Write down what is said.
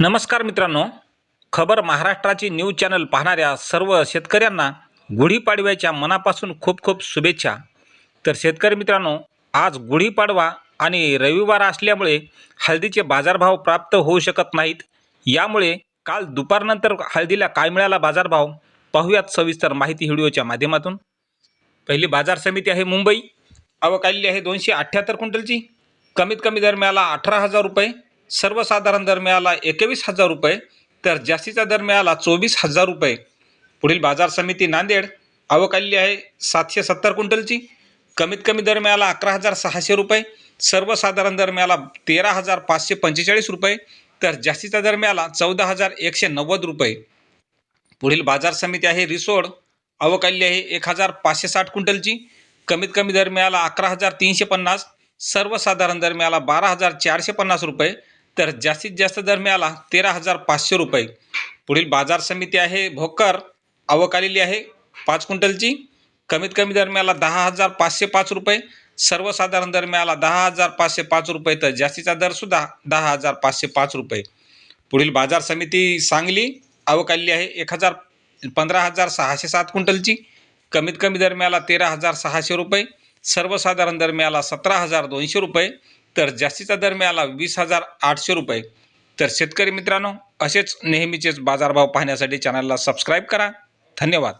नमस्कार मित्रांनो. खबर महाराष्ट्राची न्यूज चॅनल पाहणाऱ्या सर्व शेतकऱ्यांना गुढीपाडव्याच्या मनापासून खूप खूप शुभेच्छा. तर शेतकरी मित्रांनो आज गुढीपाडवा आणि रविवार असल्यामुळे हळदीचे बाजारभाव प्राप्त होऊ शकत नाहीत. यामुळे काल दुपारनंतर हळदीला काय मिळाला बाजारभाव? पाहूयात सविस्तर माहिती व्हिडिओच्या माध्यमातून. पहिली बाजार समिती आहे मुंबई. आवक आहे दोनशे अठ्ठ्याहत्तर क्विंटलची. कमीत कमी दर मिळाला अठरा हजार रुपये. सर्वसाधारण दर मिळाला एकवीस हजार रुपये तर जास्तीचा दर मिळाला चोवीस हजार रुपये. पुढील बाजार समिती नांदेड आवक आलेली आहे सातशे सत्तर क्विंटलची. कमीत कमी दर मिळाला अकरा हजार सहाशे रुपये सर्वसाधारण दर मिळाला तेरा हजार पाचशे पंचेचाळीस रुपये तर जास्तीचा दर मिळाला चौदा हजार एकशे नव्वद रुपये. पुढील बाजार समिती आहे रिसोड आवक आलेली आहे एक हजार पाचशे साठ क्विंटलची. कमीत कमी दर मिळाला अकरा हजार तीनशे पन्नास सर्वसाधारण दर मिळाला बारा हजार चारशे पन्नास रुपये तर जास्तीत जास्त दर मिळाला तेरा हजार पाचशे रुपये. पुढील बाजार समिती आहे भोकर. आवक आलेली आहे पाच क्विंटलची. कमीत कमी दर मिळाला दहा हजार पाचशे पाच रुपये. सर्वसाधारण दर मिळाला दहा हजार पाचशे पाच रुपये. तर जास्तीचा दरसुद्धा दहा हजार पाचशे पाच रुपये. पुढील बाजार समिती सांगली. आवक आलेली आहे एक हजार पंधरा हजार सहाशे सात क्विंटलची. कमीत कमी दर मिळाला तेरा हजार सहाशे रुपये. सर्वसाधारण दर मिळाला सतरा हजार दोनशे रुपये. तर जास्तीचा दर मिळाला वीस हजार आठशे रुपये. तर शेतकरी मित्रांनो असेच नेहमीचेच बाजारभाव पाहण्यासाठी चॅनलला सबस्क्राईब करा. धन्यवाद.